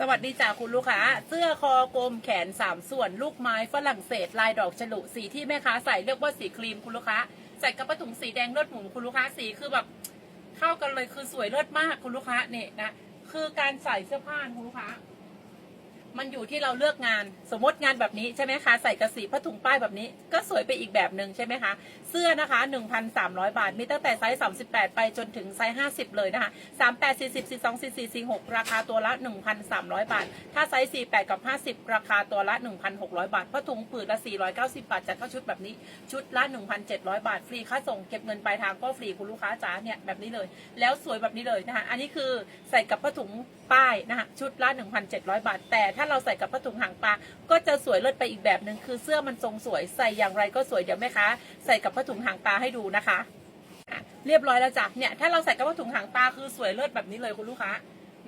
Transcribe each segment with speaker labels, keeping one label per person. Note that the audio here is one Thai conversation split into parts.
Speaker 1: สวัสดีจ้าคุณลูกค้า เสื้อคอกลมแขนสามส่วน ลูกไม้ฝรั่งเศส ลายดอกฉลุสีที่แม่ค้าใส่เรียกว่าสีครีมคุณลูกค้า ใส่กระป๋าถุงสีแดงเลือดหมูคุณลูกค้าสีคือแบบเข้ากันเลยคือสวยเลิศมากคุณลูกค้าเนี่ยนะคือการใส่เสื้อผ้าคุณลูกค้า มันอยู่ที่เราเลือกงาน สมมติงานแบบนี้ใช่ไหมคะ ใส่กระสีผ้าถุงป้ายแบบนี้ ก็สวยไปอีกแบบหนึ่งใช่ไหมคะ เสื้อนะคะ 1,300 บาท มีตั้งแต่ไซส์ 38 ไปจนถึงไซส์ 50 เลยนะคะ 38 40 42 44 46 ราคาตัวละ 1,300 บาท ถ้าไซส์ 48 กับ 50 ราคาตัวละ 1,600 บาทผ้าถุงผืนละ 490 บาทจัดเข้าชุดแบบนี้ ชุดละ 1,700 บาท ฟรีค่าส่ง เก็บเงินปลายทางก็ฟรีคุณลูกค้าจ๋าเนี่ยแบบนี้เลย แล้วสวยแบบนี้เลยนะคะ อันนี้คือใส่กับผ้าถุงป้ายนะคะ ชุดละ 1,700 บาท แต่ถ้าเราใส่กับผ้าถุงหางปลาก็จะสวยเลิศไปอีกแบบหนึ่งคือเสื้อมันทรงสวยใส่อย่างไรก็สวยเดี๋ยวแม่ค้าใส่กับผ้าถุงหางปลาให้ดูนะคะ เรียบร้อยแล้วจ้ะเนี่ยถ้าเราใส่กับผ้าถุงหางปลาคือสวยเลิศแบบนี้เลยคุณลูกค้า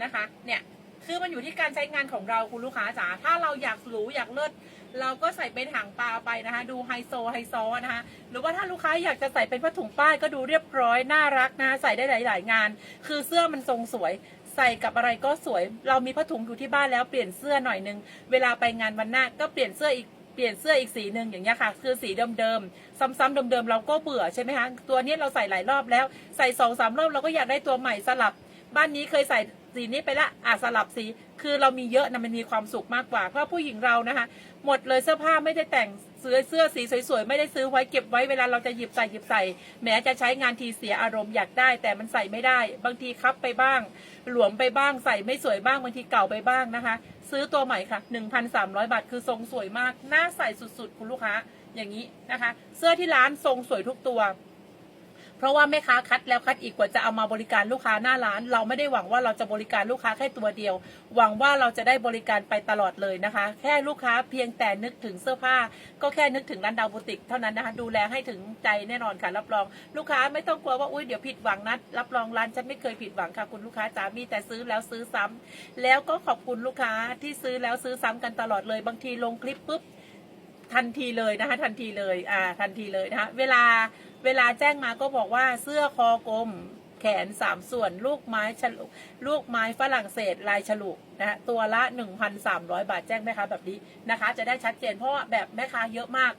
Speaker 1: นะคะเนี่ยคือมันอยู่ที่การใช้งานของเราคุณลูกค้าจ๋า ถ้าเราอยากหรูอยากเลิศเราก็ใส่เป็นหางปลาไปนะคะ ดูไฮโซไฮโซนะคะ หรือว่าถ้าลูกค้าอยากจะใส่เป็นผ้าถุงป้ายก็ดูเรียบร้อยน่ารักนะ ใส่ได้หลาย ๆ งาน คือเสื้อมันทรงสวย ใส่กับอะไรก็สวย เรามีผ้าถุงอยู่ที่บ้านแล้วเปลี่ยนเสื้อหน่อยนึง เวลาไปงานวันหน้าก็เปลี่ยนเสื้ออีกเปลี่ยนเสื้ออีกสีหนึ่งอย่างเงี้ยค่ะคือสีเดิมๆซ้ำๆเดิมๆเราก็เบื่อใช่ไหมคะตัวนี้เราใส่หลายรอบแล้วใส่สองสามรอบเราก็อยากได้ตัวใหม่สลับ บ้านนี้เคยใส่ สีนี้ไปละอะสลับสี คือเรามีเยอะนะมันมีความสุขมากกว่า เพราะผู้หญิงเรานะคะ หมดเลยเสื้อผ้าไม่ได้แต่งซื้อเสื้อสีสวยๆ ไม่ได้ซื้อไว้เก็บไว้เวลาเราจะหยิบใส่หยิบใส่ แม้จะใช้งานทีเสียอารมณ์อยากได้ แต่มันใส่ไม่ได้ บางทีคับไปบ้าง หลวมไปบ้างใส่ไม่สวยบ้างบางทีเก่าไปบ้างนะคะ ซื้อตัวใหม่ค่ะ 1,300 บาทคือทรงสวยมากน่าใส่สุดๆ คุณลูกค้าอย่างนี้นะคะ เสื้อที่ร้านทรงสวยทุกตัว เพราะว่าแม่ค้าคัดแล้วคัดอีกกว่าจะเอามาบริการลูกค้าหน้าร้าน เราไม่ได้หวังว่าเราจะบริการลูกค้าแค่ตัวเดียว หวังว่าเราจะได้บริการไปตลอดเลยนะคะ แค่ลูกค้าเพียงแต่นึกถึงเสื้อผ้า ก็แค่นึกถึงร้านดาวบุติกเท่านั้นนะคะดูแลให้ถึงใจแน่นอนค่ะรับรอง ลูกค้าไม่ต้องกลัวว่าอุ้ยเดี๋ยวผิดหวังนะรับรองร้านฉันไม่เคยผิดหวังค่ะคุณลูกค้าจ๋ามีแต่ซื้อแล้วซื้อซ้ำแล้วก็ขอบคุณลูกค้าที่ซื้อแล้วซื้อซ้ำกันตลอดเลยบางทีลงคลิปปุ๊บทันทีเลยนะคะทันทีเลยอ่าทันทีเลยนะคะเวลา เวลาแจ้งมาก็บอกว่าเสื้อคอกลมแขนสามส่วนลูกไม้ฉลุลูกไม้ฝรั่งเศสลายฉลุนะฮะตัวละ 1,300 บาทแจ้งแม่ค้าแบบนี้นะคะ จะได้ชัดเจนเพราะว่าแบบแม่ค้าเยอะมาก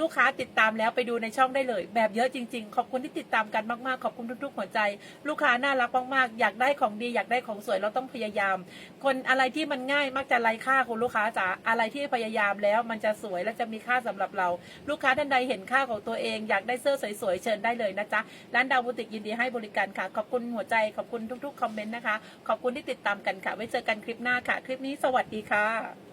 Speaker 1: ลูกค้าติดตามแล้วไปดูในช่องได้เลย แบบเยอะจริง ๆ ขอบคุณที่ติดตามกันมากๆ ขอบคุณทุกๆหัวใจ ลูกค้าน่ารักมากๆ อยากได้ของดีอยากได้ของสวยเราต้องพยายาม คนอะไรที่มันง่ายมักจะไร้ค่าคุณลูกค้าจ๋าอะไรที่พยายามแล้วมันจะสวยและจะมีค่าสำหรับเรา ลูกค้าท่านใดเห็นค่าของตัวเอง อยากได้เสื้อสวยๆเชิญได้เลยนะจ๊ะร้านดาวบุติกยินดีให้บริการค่ะ ขอบคุณหัวใจขอบคุณทุกๆคอมเมนต์นะคะ ขอบคุณที่ติดตามกันค่ะไว้เจอกันคลิปหน้าค่ะ คลิปนี้สวัสดีค่ะ